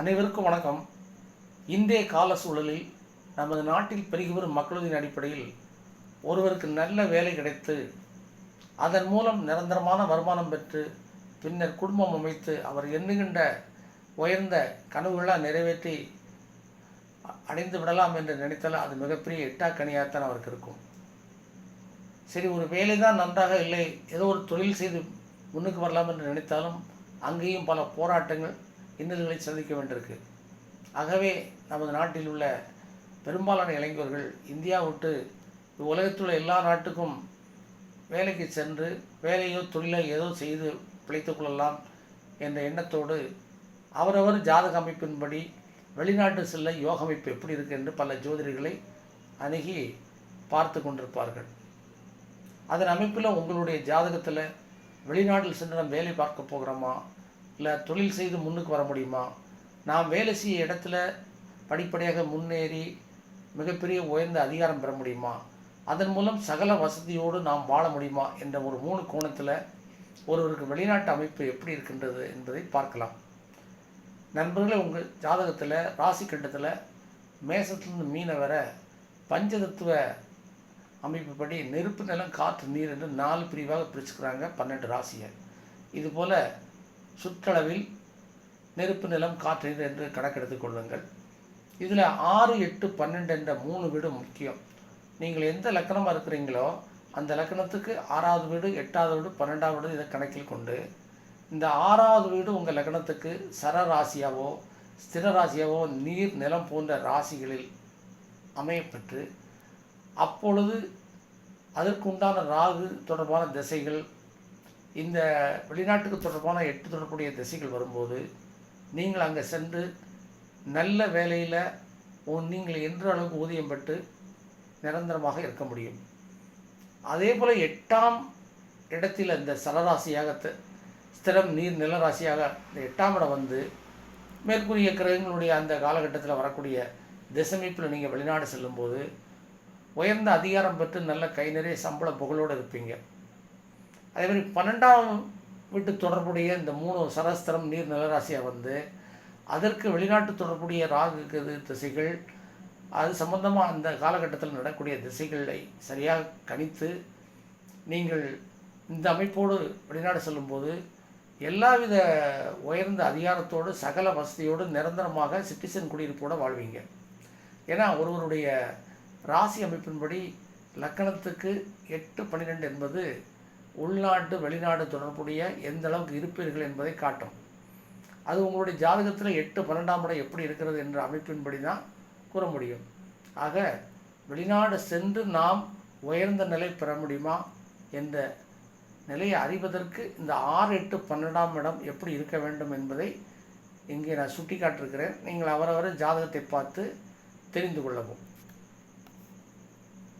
அனைவருக்கும் வணக்கம். இன்றைய கால சூழலில் நமது நாட்டில் பெருகி வரும் மக்களின் அடிப்படையில் ஒருவருக்கு நல்ல வேலை கிடைத்து அதன் மூலம் நிரந்தரமான வருமானம் பெற்று பின்னர் குடும்பம் அமைத்து அவர் எண்ணுகின்ற உயர்ந்த கனவுகளாக நிறைவேற்றி அடைந்து விடலாம் என்று நினைத்தால் அது மிகப்பெரிய எட்டாக்கணியாகத்தான் அவருக்கு இருக்கும். சரி ஒரு வேலை தான் நன்றாக இல்லை ஏதோ ஒரு தொழில் செய்து முன்னுக்கு வரலாம் என்று நினைத்தாலும் அங்கேயும் பல போராட்டங்கள் இன்னல்களை சந்திக்க வேண்டியிருக்கு. ஆகவே நமது நாட்டில் உள்ள பெரும்பாலான இளைஞர்கள் இந்தியா விட்டு உலகத்தில் உள்ள எல்லா நாட்டுக்கும் வேலைக்கு சென்று வேலையோ தொழிலோ ஏதோ செய்து பிழைத்துக் கொள்ளலாம் என்ற எண்ணத்தோடு அவரவர் ஜாதக அமைப்பின்படி வெளிநாட்டு செல்ல யோக அமைப்பு எப்படி இருக்கு என்று பல ஜோதிடர்களை அணுகி பார்த்து கொண்டிருப்பார்கள். அதன் அமைப்பில் உங்களுடைய ஜாதகத்தில் வெளிநாட்டில் சென்று நாம் வேலை பார்க்க போகிறோமா? இல்லை தொழில் செய்து முன்னுக்கு வர முடியுமா? நாம் வேலை செய்ய இடத்துல படிப்படியாக முன்னேறி மிகப்பெரிய உயர்ந்த அதிகாரம் பெற முடியுமா? அதன் மூலம் சகல வசதியோடு நாம் வாழ முடியுமா? என்ற ஒரு மூணு கோணத்தில் ஒருவருக்கு வெளிநாட்டு அமைப்பு எப்படி இருக்கின்றது என்பதை பார்க்கலாம். நண்பர்களே உங்கள் ஜாதகத்தில் ராசி கட்டத்தில் மேசத்துலேருந்து மீனை வர பஞ்சதத்துவ அமைப்புப்படி நெருப்பு நிலம் காற்று நீர் என்று நாலு பிரிவாக பிரிச்சுக்கிறாங்க பன்னெண்டு ராசியை. இதுபோல் சுற்றளவில் நெருப்பு நிலம் காற்று என்று கணக்கெடுத்து கொள்ளுங்கள். இதில் ஆறு எட்டு பன்னெண்டு என்ற மூணு வீடு முக்கியம். நீங்கள் எந்த லக்கணமாக இருக்கிறீங்களோ அந்த லக்கணத்துக்கு ஆறாவது வீடு எட்டாவது வீடு பன்னெண்டாவது வீடு இதை கணக்கில் கொண்டு இந்த ஆறாவது வீடு உங்கள் லக்கணத்துக்கு சர ராசியாவோ ஸ்திர ராசியாவோ நீர் நிலம் போன்ற ராசிகளில் அமையப்பெற்று அப்பொழுது அதற்குண்டான ராகு தொடர்பான திசைகள் இந்த வெளிநாட்டுக்கு தொடர்பான எட்டு தொடர்புடைய திசைகள் வரும்போது நீங்கள் அங்கே சென்று நல்ல வேலையில் நீங்கள் என்ற அளவுக்கு ஊதியம் பெற்று நிரந்தரமாக இருக்க முடியும். அதே போல் எட்டாம் இடத்தில் இந்த சலராசியாக த- ஸ்திரம் நீர் நிலராசியாக இந்த எட்டாம் இடம் வந்து மேற்கூறிய கிரகங்களுடைய அந்த காலகட்டத்தில் வரக்கூடிய திசமைப்பில் நீங்கள் வெளிநாடு செல்லும்போது உயர்ந்த அதிகாரம் பெற்று நல்ல கை நிறைய சம்பள புகழோடு இருப்பீங்க. அதே மாதிரி பன்னெண்டாம் வீட்டு தொடர்புடைய இந்த மூணு சரஸ்திரம் நீர் நிலராசியாக வந்து அதற்கு வெளிநாட்டு தொடர்புடைய ராகு திசைகள் அது சம்பந்தமாக அந்த காலகட்டத்தில் நடக்கக்கூடிய திசைகளை சரியாக கணித்து நீங்கள் இந்த அமைப்போடு வெளிநாடு செல்லும்போது எல்லாவித உயர்ந்த அதிகாரத்தோடு சகல வசதியோடு நிரந்தரமாக சிட்டிசன் குடியிருப்போடு வாழ்வீங்க. ஏன்னா ஒருவருடைய ராசி அமைப்பின்படி லக்கணத்துக்கு எட்டு பன்னிரெண்டு என்பது உள்நாட்டு வெளிநாடு தொடர்புடைய எந்த அளவுக்கு இருப்பீர்கள் என்பதை காட்டும். அது உங்களுடைய ஜாதகத்தில் எட்டு பன்னெண்டாம் இடம் எப்படி இருக்கிறது என்ற அமைப்பின்படி தான் கூற முடியும். ஆக வெளிநாடு சென்று நாம் உயர்ந்த நிலை பெற முடியுமா என்ற நிலையை அறிவதற்கு இந்த ஆறு எட்டு பன்னெண்டாம் இடம் எப்படி இருக்க வேண்டும் என்பதை இங்கே நான் சுட்டி காட்டிருக்கிறேன் நீங்கள் அவரவர் ஜாதகத்தை பார்த்து தெரிந்து கொள்ளவும்.